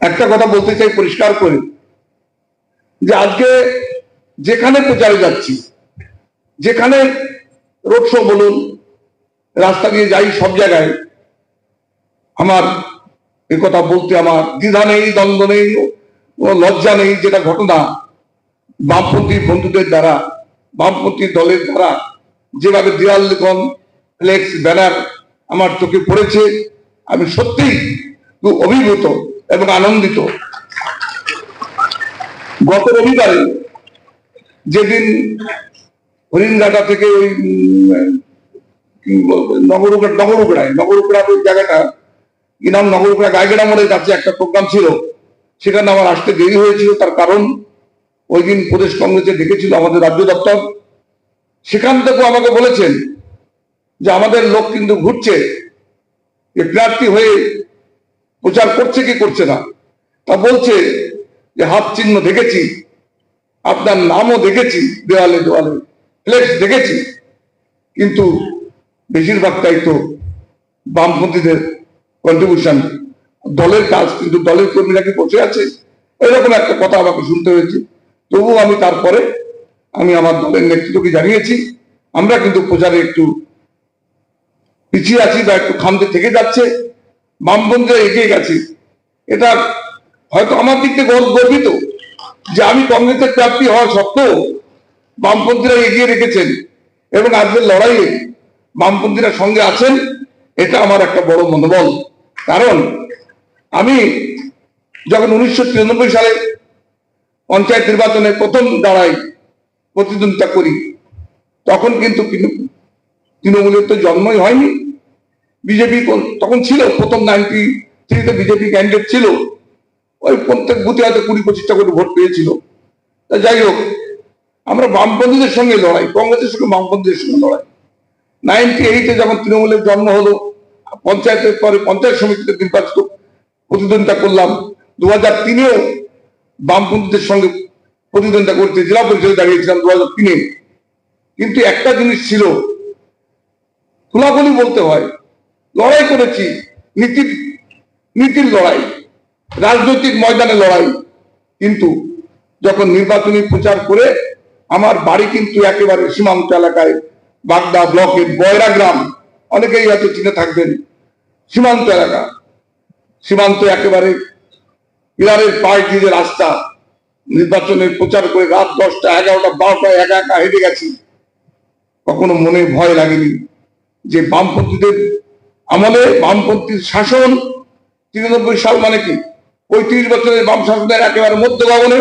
একটা কথা বলতে চাই পরিষ্কার করে, যে আজকে যেখানে প্রচারে যাচ্ছি, যেখানে রোড শো বলুন, রাস্তা দিয়ে যাই সব জায়গায়, আমার এ কথা বলতে আমার দ্বিধা নেই, দ্বন্দ্ব নেই লজ্জা নেই, যেটা ঘটনা বামপন্থী বন্ধুদের দ্বারা, বামপন্থী দলের দ্বারা, যেভাবে দেওয়াল লিখন ফ্লেক্স, ব্যানার আমার চোখে পড়েছে, আমি সত্যিই খুব অভিভূত। এবং আনন্দিত। গত রবিবারে যেদিন হরিণঘাটা থেকে ওই নগরুকড়া নগরুকড়ায় নগরুকড়ার ওই জায়গাটা, কি নাম নগরুকড়া গায়গেড়া মোড়ের কাছে একটা প্রোগ্রাম ছিল। সেখানে আমার আসতে দেরি হয়েছিল, তার কারণ ওই দিন প্রদেশ কংগ্রেসে ডেকেছিল আমাদের রাজ্য দপ্তর। সেখান থেকেও আমাকে বলেছেন যে আমাদের লোক কিন্তু ঘুরছে, যে প্রার্থী হয়ে প্রচার করছে কি করছে না? তা বলছে যে হাত চিহ্ন দেখেছি, আপনার নামও দেখেছি দেওয়ালে দেওয়ালে, ফ্লেক্স দেখেছি। কিন্তু বেশিরভাগটাই তো বামপন্থীদের কন্ট্রিবিউশন দলের কাজ, কিন্তু দলের কর্মীরা কি বসে আছে? এরকম একটা কথা আমাকে শুনতে হয়েছে। তবুও আমি তারপরে আমি আমার দলের নেতৃত্বকে জানিয়েছি, আমরা কিন্তু প্রচারে একটু পিছিয়ে আছি বা একটু খামতে থেকে যাচ্ছে। বামপন্থীরা এগিয়ে গেছে। এটা হয়তো আমার দিক থেকে গর্ব- গর্বিত যে আমি কংগ্রেসের প্রাপ্তি হওয়া সত্ত্বেও বামপন্থীরা এগিয়ে রেখেছেন এবং আজকের লড়াইয়ে বামপন্থীরা সঙ্গে আছেন, এটা আমার একটা বড় মনোবল। কারণ আমি যখন উনিশশো তিরানব্বই সালে পঞ্চায়েত নির্বাচনে প্রথম দাঁড়াই প্রতিদ্বন্দ্বিতা করি, তখন কিন্তু তৃণমূলের তো জন্মই হয়নি। বিজেপি তখন ছিল, প্রথম নাইনটি থ্রিতে বিজেপি ক্যান্ডিডেট ছিল। ওই প্রত্যেক বুথে হয়তো কুড়ি পঁচিশটা করে ভোট পেয়েছিল। তা যাই হোক, আমরা বামপন্থীদের সঙ্গে লড়াই, কংগ্রেসের সঙ্গে বামপন্থীদের সঙ্গে লড়াই। নাইনটি এইটে যখন তৃণমূলের জন্ম হলো, পঞ্চায়েতের পরে পঞ্চায়েত সমিতিতে নির্বাচিত প্রতিদ্বন্দ্বিতা করলাম। দু হাজার তিনেও বামপন্থীদের সঙ্গে প্রতিদ্বন্দ্বিতা করতে জেলা পরিষদে দাঁড়িয়েছিলাম দু হাজার তিনে। কিন্তু একটা জিনিস ছিল, খোলাখুলি বলতে হয় লড়াই করেছি। নীতির নীতির লড়াই, রাজনৈতিক ময়দানে লড়াই। কিন্তু যখন নির্বাচনী প্রচার করে আমার বাড়ি কিন্তু একেবারে সীমান্ত এলাকায়, বাগদা ব্লকের বয়রা গ্রাম, অনেকেই হয়তো চিনে থাকবেন, সীমান্ত এলাকা। সীমান্ত একেবারে পাশ দিয়ে যে রাস্তা, নির্বাচনের প্রচার করে রাত দশটা, এগারোটা বারোটা একা একা হেঁটে গেছি। কখনো মনে ভয় লাগেনি যে বামপন্থীদের আমলে বামপন্থীর শাসন তিরানব্বই সাল মানে কি? পঁয়ত্রিশ বছরের বাম শাসনের একেবারে মধ্য ভবনে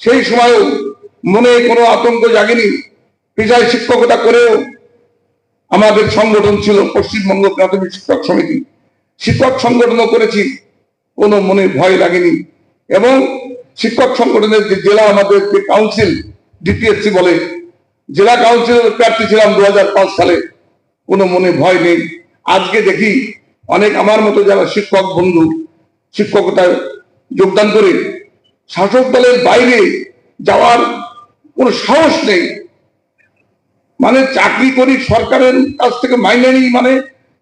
সেই সময়ও মনে কোনো আতঙ্ক জাগেনি। পেশায় শিক্ষকতা করেও আমাদের সংগঠন ছিল পশ্চিমবঙ্গ প্রাথমিক শিক্ষক সমিতি। শিক্ষক সংগঠনও করেছি, কোনো মনে ভয় লাগেনি। এবং শিক্ষক সংগঠনের যে জেলা, আমাদের যে কাউন্সিল, ডিপিএসসি বলে, জেলা কাউন্সিলের প্রার্থী ছিলাম দু হাজার পাঁচ সালে। কোনো মনে ভয় নেই। আজকে দেখি অনেক আমার মতো যারা শিক্ষক বন্ধু, শিক্ষকতায় যোগদান করে শাসক দলের বাইরে যাওয়ার কোনো সাহস নেই। মানে চাকরি করি সরকারের কাছ থেকে মাইনে নিই মানে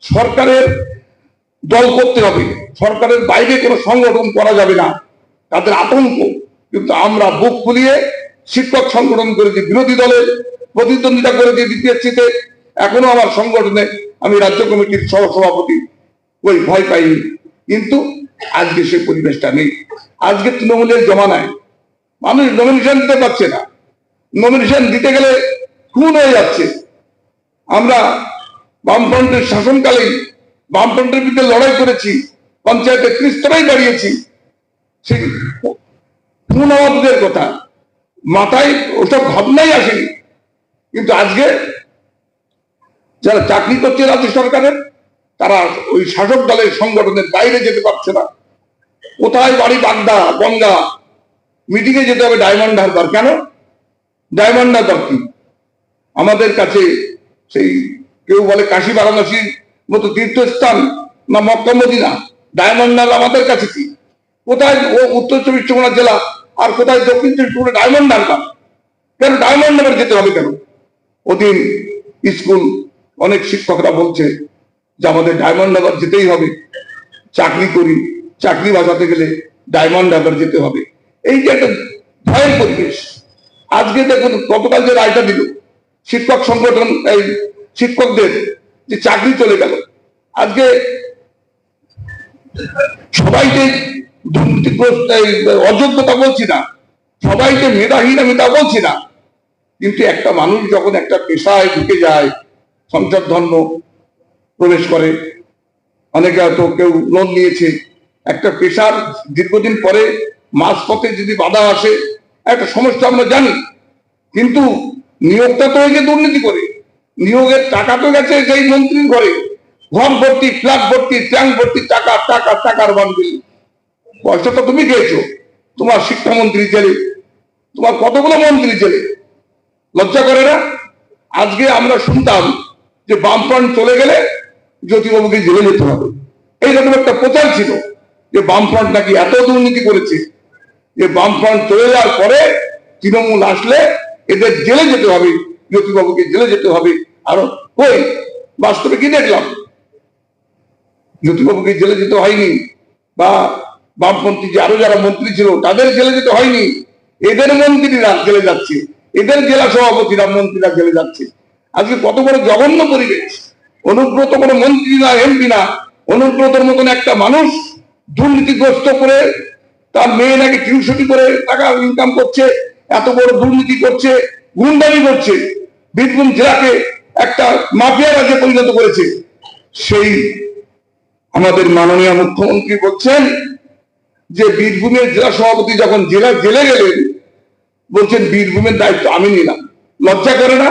সরকারের দল করতে হবে। সরকারের বাইরে কোনো সংগঠন করা যাবে না, তাদের আতঙ্ক। কিন্তু আমরা বুক ফুলিয়ে শিক্ষক সংগঠন করেছি বিরোধী দলের প্রতিদ্বন্দ্বিতা করেছি বিপিএসসিতে এখনও আমার সংগঠনে আমি রাজ্য কমিটির সহ সভাপতি ওই ভয় পাইনি। কিন্তু আজকে সে পরিবেশটা নেই। আজকে তৃণমূলের জমানায় মানুষ নমিনেশন দিতে পারছে না। নমিনেশন দিতে গেলে খুন হয়ে যাচ্ছে। আমরা বামফ্রন্টের শাসনকালেই বামফ্রন্টের বিরুদ্ধে লড়াই করেছি পঞ্চায়েতে ত্রিস্তরাই দাঁড়িয়েছি। সেই খুন দূরের কথা। মাথায় ওসব ভাবনাই আসেনি। কিন্তু আজকে যারা চাকরি করছে রাজ্য সরকারের, তারা ওই শাসক দলের সংগঠনের বাইরে যেতে পারছে না। কোথায় বাড়ি বাগদা, গঙ্গা? মিটিং এ যেতে হবে ডায়মন্ড হারবার। কেন? ডায়মন্ড হারবার কি? আমাদের কাছে সেই কেউ বলে কাশী বারাণসীর মতো তীর্থস্থান না মক্কা মদিনা? ডায়মন্ড হারবার আমাদের কাছে কি? কোথায় ও উত্তর চব্বিশ পরগনা জেলা আর কোথায় দক্ষিণ চব্বিশ পরগনা ডায়মন্ড হারবার? কেন ডায়মন্ড হারবার যেতে হবে কেন? ওদিন স্কুল অনেক শিক্ষকরা বলছে যে আমাদের ডায়মন্ড হারবার যেতেই হবে। চাকরি করি, চাকরি বাঁচাতে গেলে ডায়মন্ড হারবার যেতে হবে। এই যে একটা ভয়ের পরিবেশ। আজকে দেখুন, গতকাল যে রায়টা দিল, শিক্ষক সংগঠন, এই শিক্ষকদের যে চাকরি চলে গেল। আজকে সবাইকে দুর্নীতিগ্রস্ত অযোগ্যতা বলছি না, সবাইকে মেধাহীন আমি তা বলছি না। কিন্তু একটা মানুষ যখন একটা পেশায় ঢুকে যায় সঞ্চার ধর্ম প্রবেশ করে। অনেকে হয়তো কেউ লোন নিয়েছে। একটা পেশার দীর্ঘদিন পরে মাঝ পথে যদি বাধা আসে, একটা সমস্যা আমরা জানি। কিন্তু নিয়োগটা তো হয়েছে দুর্নীতি করে। নিয়োগের টাকা তো গেছে সেই মন্ত্রীর ঘরে। ঘর ভর্তি ফ্ল্যাট ভর্তি ট্যাঙ্ক ভর্তি, টাকা টাকা, টাকার বান্ডিল। পয়সা তো তুমি খেয়েছো। তোমার শিক্ষামন্ত্রী ছেলে তোমার কতগুলো মন্ত্রী ছেলে লজ্জা করে না? আজকে আমরা শুনতাম যে বামফ্রন্ট চলে গেলে জ্যোতিবাবুকে জেলে যেতে হবে। এইরকম একটা প্রচার ছিল যে বামফ্রন্ট নাকি এত দুর্নীতি করেছে যে বামফ্রন্ট চলে যাওয়ার পরে তৃণমূল আসলে এদের জেলে যেতে হবে, জ্যোতিবাবুকে জেলে যেতে হবে। আরও কই? বাস্তবে কি দেখলাম? জ্যোতিবাবুকে জেলে যেতে হয়নি বা বামপন্থী যে আরও যারা মন্ত্রী ছিল তাদের জেলে যেতে হয়নি। এদের মন্ত্রীরা জেলে যাচ্ছে। এদের জেলা সভাপতিরা মন্ত্রীরা জেলে যাচ্ছে। আজকে কত বড় জঘন্য পরিবেশ। অনুব্রত কোনো মন্ত্রী না এমপি না, অনুব্রতর মতন একটা মানুষ দুর্নীতিগ্রস্ত করে তার মেয়ে নাকি টিউশনি করে টাকা ইনকাম করছে, এত বড় দুর্নীতি করছে, গুন্ডামি করছে, বীরভূম জেলাকে একটা মাফিয়া রাজ্যে পরিণত করেছে। সেই আমাদের মাননীয় মুখ্যমন্ত্রী বলছেন যে বীরভূমের জেলা সভাপতি যখন জেলা জেলে গেলেন, বলছেন বীরভূমের দায়িত্ব আমি নিলাম। লজ্জা করে না?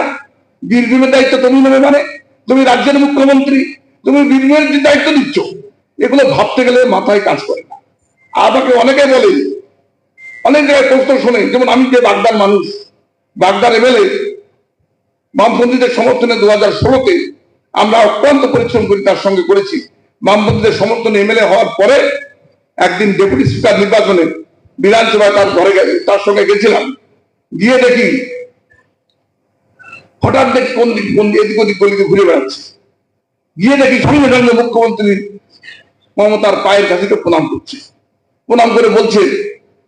বীরভূমের দায়িত্ব তুমি নেবে মানে? তুমি রাজ্যের মুখ্যমন্ত্রী, তুমি বীরভূমের দায়িত্ব দিচ্ছ, এগুলো ভাবতে গেলে মাথায় কাজ করে আমাকে অনেকে বলে, অনেক জায়গায় প্রশ্ন শোনে, যেমন আমি যে বাগদার মানুষ, বাগদার এমএলএ, বামপন্থীদের সমর্থনে দু হাজার ষোলোতে আমরা অত্যন্ত পরিশ্রম করি, তার সঙ্গে করেছি। বামপন্থীদের সমর্থনে এমএলএ হওয়ার পরে একদিন ডেপুটি স্পিকার নির্বাচনে বিধানসভায় তার ঘরে গেছে তার সঙ্গে গেছিলাম। গিয়ে দেখি হঠাৎ দেখি কোন দিক কোন দিক, এদিক ওদিক গলিতে ঘুরে বেড়াচ্ছে। গিয়ে দেখি সঙ্গে সঙ্গে মুখ্যমন্ত্রী মমতার পায়ের কাছে প্রণাম করছে। প্রণাম করে বলছে,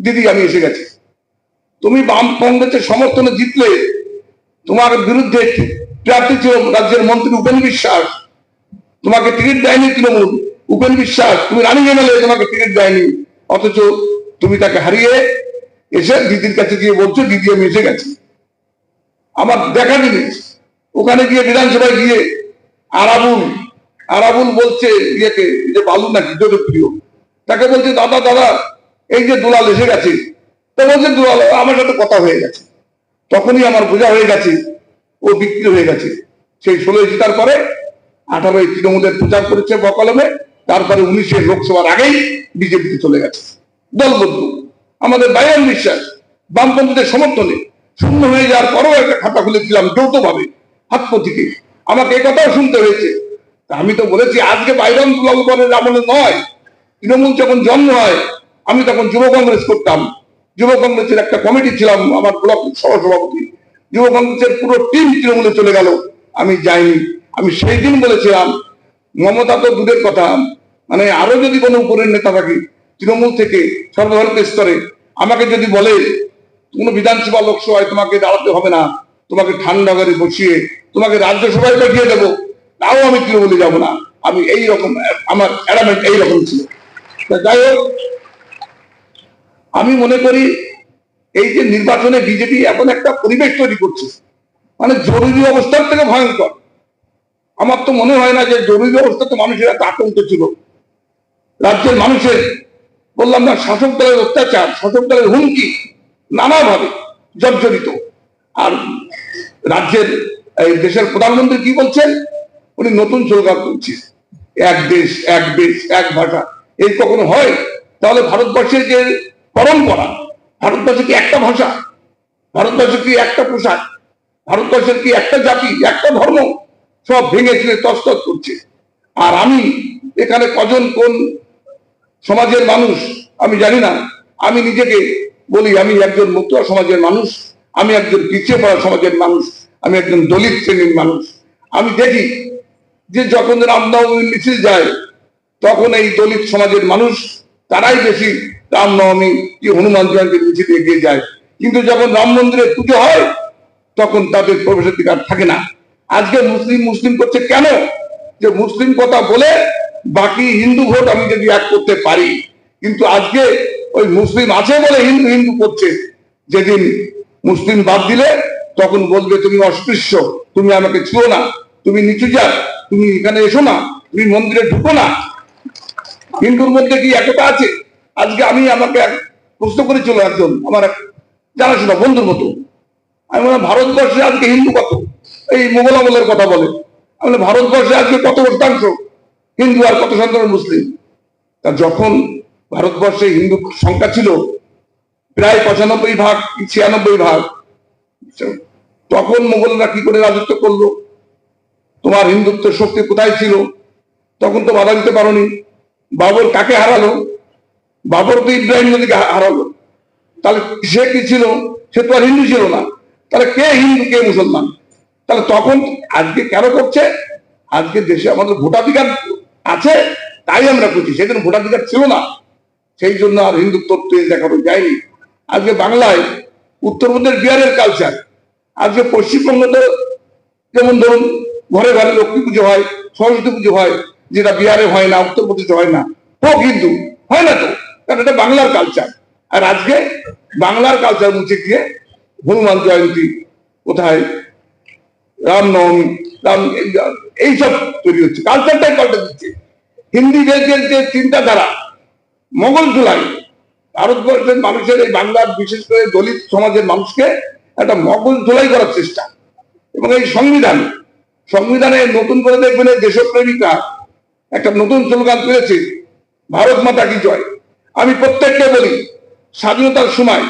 দিদি, আমি এসে গেছি। তুমি বাম কংগ্রেসের সমর্থনে জিতলে তোমার বিরুদ্ধে প্রার্থী ছিল রাজ্যের মন্ত্রী উপেন বিশ্বাস। তোমাকে টিকিট দেয়নি তৃণমূল। উপেন বিশ্বাস, তুমি রানিং এমএলএ, তোমাকে টিকিট দেয়নি। অথচ তুমি তাকে হারিয়ে এসে দিদির কাছে গিয়ে বলছো, দিদি, আমি এসে গেছি। আমার দেখা জিনিস ওখানে গিয়ে বিধানসভায় গিয়ে আরাবুল আরাবুল বলছে ইয়েকে, যে বালু নাকি প্রিয়। তাকে বলছে, দাদা দাদা, এই যে দুলাল এসে গেছে। তো বলছে, দুলাল, আমার সাথে কথা হয়ে গেছে। তখনই আমার বোঝা হয়ে গেছে, ও বিক্রি হয়ে গেছে। সেই ষোলোই জেতার পরে আঠারোই তৃণমূলের প্রচার করেছে বকলমে। তারপরে উনিশের লোকসভার আগেই বিজেপিতে চলে গেছে। দলবদ্ধ। আমাদের বায়ান বিশ্বাস, বামপন্থীদের সমর্থনে শূন্য হয়ে যাওয়ার পরেও একটা খাতা খুলেছিলাম যৌথভাবে হাতপতিকে আমাকে এ কথাও শুনতে হয়েছে। আমি তো বলেছি, আজকে বাইরন দুলালগড়ের আমলে নয়। তৃণমূল যখন জন্ম হয়, আমি তখন যুব কংগ্রেস করতাম। যুব কংগ্রেসের একটা কমিটি ছিলাম, আমার ব্লক সহসভাপতি। যুব কংগ্রেসের পুরো টিম তৃণমূলে চলে গেল। আমি যাইনি। আমি সেই দিন বলেছিলাম, মমতা তো দূরের কথা। মানে আরও যদি কোনো উপরের নেতা থাকি, তৃণমূল থেকে সর্বভারতীয় স্তরে, আমাকে যদি বলে কোনো বিধানসভা লোকসভায় তোমাকে দাঁড়াতে হবে না। তোমাকে ঠান্ডা করে বসিয়ে তোমাকে রাজ্যসভায় পাঠিয়ে দেবো। তাও আমি তৃণমূলে যাব না। আমি এই রকম, আমার অ্যারামেন্ট এই রকম ছিল। যাই হোক, আমি মনে করি এই যে নির্বাচনে বিজেপি এখন একটা পরিবেশ তৈরি করছে। মানে জরুরি অবস্থার থেকে ভয়ঙ্কর। আমার তো মনে হয় না যে জরুরি অবস্থা তো মানুষের একটা আতঙ্ক ছিল। রাজ্যের মানুষের, বললাম না, শাসক দলের অত্যাচার, শাসক দলের হুমকি। নানাভাবে জর্জরিত। আর রাজ্যের এই দেশের প্রধানমন্ত্রী কি বলছেন? উনি নতুন সরকার করছে এক দেশ এক দেশ, এক ভাষা। এই কখনো হয়? তাহলে ভারতবর্ষের যে পরম্পরা, ভারতবর্ষে কি একটা ভাষা? ভারতবর্ষে কি একটা পোশাক? ভারতবর্ষের কি একটা জাতি, একটা ধর্ম? সব ভেঙে ছিঁড়ে তস্তত করছে। আর আমি এখানে কজন কোন সমাজের মানুষ, আমি জানি না। আমি নিজেকে বলি, আমি একজন মতুয়া সমাজের মানুষ, আমি একজন পিছিয়ে পড়া সমাজের মানুষ, আমি একজন দলিত শ্রেণির মানুষ। আমি দেখি যে যখন রামনবমী মিছিল যায়, তখন এই দলিত সমাজের মানুষ, তারাই বেশি রামনবমী কি হনুমান জয়ন্তীর মিছিল এগিয়ে যায়। কিন্তু যখন রাম মন্দিরে পুজো হয়, তখন তাদের প্রবেশাধিকার থাকে না। আজকে মুসলিম মুসলিম করছে কেন? যে মুসলিম কথা বলে বাকি হিন্দু ভোট আমি যদি এক করতে পারি, কিন্তু আজকে ওই মুসলিম আছে বলে হিন্দু হিন্দু করছে। যেদিন মুসলিম বাদ দিলে, তখন বলবে, তুমি অস্পৃশ্য, তুমি আমাকে ছুঁয়ো না, তুমি নিচু যাক তুমি এখানে এসো না, তুমি মন্দিরে ঢুকো না। হিন্দুর মধ্যে কি একতা আছে? আজকে আমি আমাকে এক প্রশ্ন করেছিল একজন, আমার এক জানাশোনা বন্ধুর মতো। আমি বললাম, ভারতবর্ষে আজকে হিন্দু কত? এই মোগল আমলের কথা বলে। আমি ভারতবর্ষে আজকে কত শতাংশ হিন্দু আর কত শতাংশ মুসলিম? তা যখন ভারতবর্ষে হিন্দু সংখ্যা ছিল প্রায় পঁচানব্বই ভাগ ছিয়ানব্বই ভাগ। তখন মোগলরা কি করে রাজত্ব করল? তোমার হিন্দুত্ব শক্তি কোথায় ছিল? তখন তো বাধা দিতে পারোনি। বাবর কাকে হারালো? বাবর তো ইব্রাহিম নদীকে হারালো। তাহলে সে কি ছিল? সে তো আর হিন্দু ছিল না। তাহলে কে হিন্দু, কে মুসলমান? তাহলে তখন আজকে কেন করছে? আজকে দেশে আমাদের ভোটাধিকার আছে, তাই আমরা করছি। সেদিন ভোটাধিকার ছিল না। সেই জন্য আর হিন্দুত্ব তেজ দেখানো যায়নি। আজকে বাংলায় উত্তরবঙ্গের বিহারের কালচার আজকে পশ্চিমবঙ্গে যেমন ধরুন ঘরে ঘরে লক্ষ্মী পুজো হয়, সরস্বতী পুজো হয়, যেটা বিহারে হয় না, উত্তরপ্রদেশে হয় না, হোক হিন্দু, হয় না তো, কারণ এটা বাংলার কালচার আর আজকে বাংলার কালচার মুছে গিয়ে হনুমান জয়ন্তী কোথায়? রামনবমী, রাম এইসব তৈরি হচ্ছে। কালচারটাই পাল্টে দিচ্ছে। হিন্দি যে চিন্তাধারা মোগল জুলাই ভারতবর্ষের মানুষের এই বাংলার বিশেষ করে দলিত সমাজের মানুষকে একটা মগল ধোলাই করার চেষ্টা। এবং এই সংবিধান, সংবিধানে নতুন করে দেখবেন দেশপ্রেমিকা একটা নতুন স্লোগান তুলেছে, ভারত মাতা কি জয়? আমি প্রত্যেককে বলি, স্বাধীনতার সময়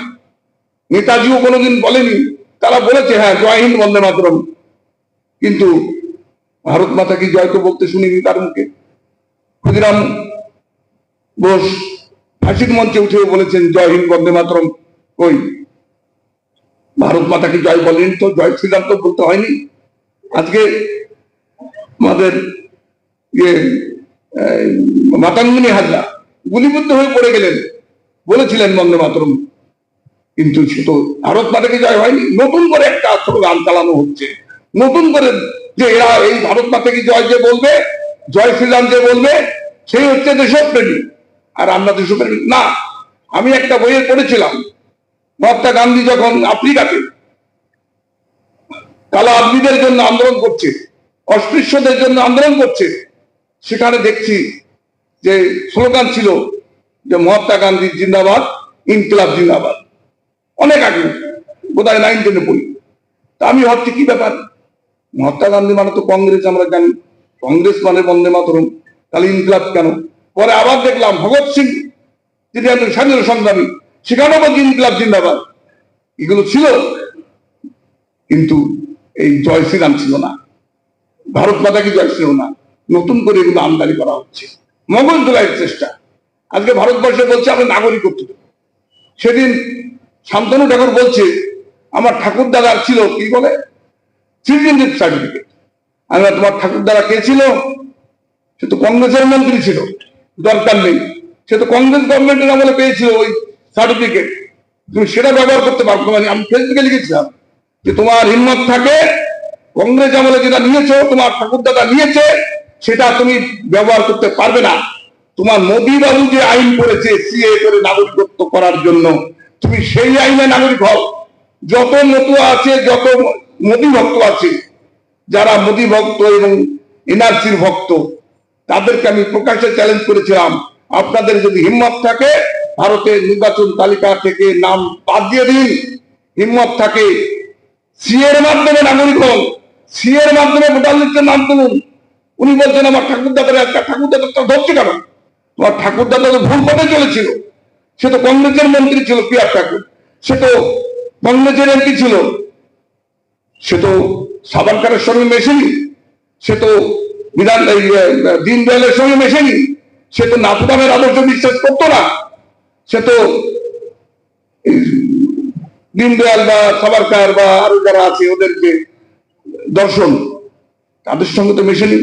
নেতাজিও কোনোদিন বলেনি, তারা বলেছে হ্যাঁ জয় হিন্দ, বন্দে মাতরম। কিন্তু ভারত মাতা কি জয় তো বলতে শুনিনি তার মুখে। ক্ষুদিরাম বোস ফাঁসির মঞ্চে উঠে বলেছেন, জয় হিন্দ, বন্দে মাতরম। কই? ভারত মাতাকে জয় বলেন তো? জয় শ্রীরাম তো বলতে হয়নি। আজকে আমাদের ইয়ে মাতাঙ্গিনী হাজরা গুলিবদ্ধ হয়ে পড়ে গেলেন। বলেছিলেন, বন্দে মাতরম। কিন্তু সে তো ভারত মাতাকে জয় হয়নি? নতুন করে একটা স্লোগান চালানো হচ্ছে। নতুন করে যে এরা এই ভারত মাতাকে জয় যে বলবে, জয় শ্রীরাম যে বলবে, সেই হচ্ছে দেশপ্রেমী। আর আমরা দেশপ্রেমী না, আমি একটা বইয়ে পড়েছিলাম, মহাত্মা গান্ধী যখন আফ্রিকাতে কালো আদমিদের জন্য আন্দোলন করছে, অস্পৃশ্যদের জন্য আন্দোলন করছে, সেখানে দেখছি যে স্লোগান ছিল যে মহাত্মা গান্ধী জিন্দাবাদ, ইনকিলাব জিন্দাবাদ। অনেক আগে বোধ হয় নাইন টেনে পড়ি। তা আমি ভাবছি কি ব্যাপার? মহাত্মা গান্ধী মানে তো কংগ্রেস, আমরা জানি। কংগ্রেস মানে বন্দে মাতরম। তাহলে ইনকিলাব কেন? পরে আবার দেখলাম ভগৎ সিং যিনি একজন স্বাধীনতা সংগ্রামী সেখানেও বলছি ইনকিলাব জিন্দাবাদ। এগুলো ছিল, কিন্তু এই জয় শ্রীরাম ছিল না। ভারত মাতা কি জয় ছিল না? নতুন করে এগুলো আমদানি করা হচ্ছে। মঙ্গল দোলাইয়ের চেষ্টা। আজকে ভারতবর্ষে বলছে, আমরা দেব। সেদিন শান্তনু ঠাকুর বলছে, আমার ঠাকুর দাদার ছিল, কি বলে? সিটিজেনশিপ সার্টিফিকেট আমি তোমার ঠাকুর দাদা কে ছিল? সে তো কংগ্রেসের মন্ত্রী ছিল। দরকার নেই। সে তো কংগ্রেস গভর্নমেন্টের আমলে পেয়েছিল ওই সার্টিফিকেট তুমি সেটা ব্যবহার করতে পারো। মানে আমি ফেসবুকে লিখেছিলাম যে তোমার হিম্মত থাকে, কংগ্রেস আমলে যেটা নিয়েছো, তোমার ঠাকুরদাদা নিয়েছে, সেটা তুমি ব্যবহার করতে পারবে না। তোমার মোদী বাবু যে আইন করেছে, সিএ করে নাগরিকত্ব করার জন্য, তুমি সেই আইনে নাগরিক হও। যত মতুয়া আছে, যত মোদী ভক্ত আছে, যারা মোদী ভক্ত এবং এনআরসির ভক্ত তাদেরকে আমি প্রকাশ্যে চ্যালেঞ্জ করেছিলাম। আপনাদের যদি হিম্মত থাকে, ভারতের নির্বাচন তালিকা থেকে নাম বাদ দিয়ে দিন। হিম্মত থাকে সিএর মাধ্যমে নাগরিক হন। সিএর মাধ্যমে ভোটার লিস্টের নাম তুলুন। উনি বলছেন, আমার ঠাকুর দাদার একটা ঠাকুর দাদার ধরছে কেন? তোমার ঠাকুর দাদা তো ভুল পথে চলেছিল। সে তো কংগ্রেসের মন্ত্রী ছিল পিয়ার ঠাকুর। সে তো কংগ্রেসের এমপি ছিল। সে তো সাবারকারের সঙ্গে মেশেনি। সে তো বিধান দিন দয়ালের সঙ্গে মেশেনি। সে তো নাথুরামের আদর্শ বিশ্বাস করতো না। সে তো দিনদয়াল বা সাবারকার বা আরও যারা আছে, ওদেরকে দর্শন, তাদের সঙ্গে তো মেশেনি।